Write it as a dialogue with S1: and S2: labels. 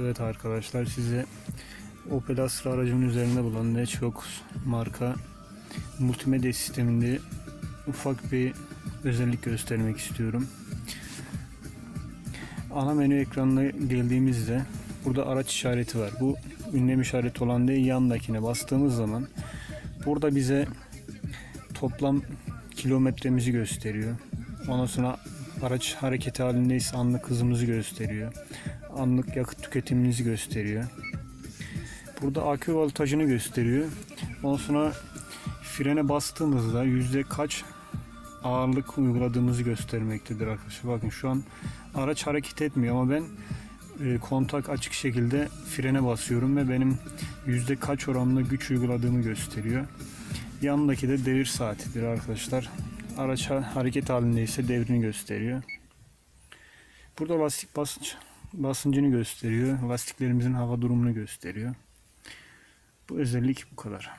S1: Evet arkadaşlar size Opel Astra aracımın üzerinde bulunan Network marka multimedya sisteminde ufak bir özellik göstermek istiyorum. Ana menü ekranına geldiğimizde burada araç işareti var. Bu ünlem işareti olan değil yandakine bastığımız zaman burada bize toplam kilometremizi gösteriyor. Ondan sonra araç hareket halindeyse anlık hızımızı gösteriyor. Anlık yakıt tüketimimizi gösteriyor. Burada akü voltajını gösteriyor. Ondan sonra frene bastığımızda yüzde kaç ağırlık uyguladığımızı göstermektedir arkadaşlar. Bakın şu an araç hareket etmiyor ama ben e, kontak açık şekilde frene basıyorum ve benim yüzde kaç oranında güç uyguladığımı gösteriyor. Yanındaki de devir saatidir arkadaşlar. Araç ha- hareket halindeyse devrini gösteriyor. Burada lastik basınç basıncını gösteriyor. Lastiklerimizin hava durumunu gösteriyor. Bu özellik bu kadar.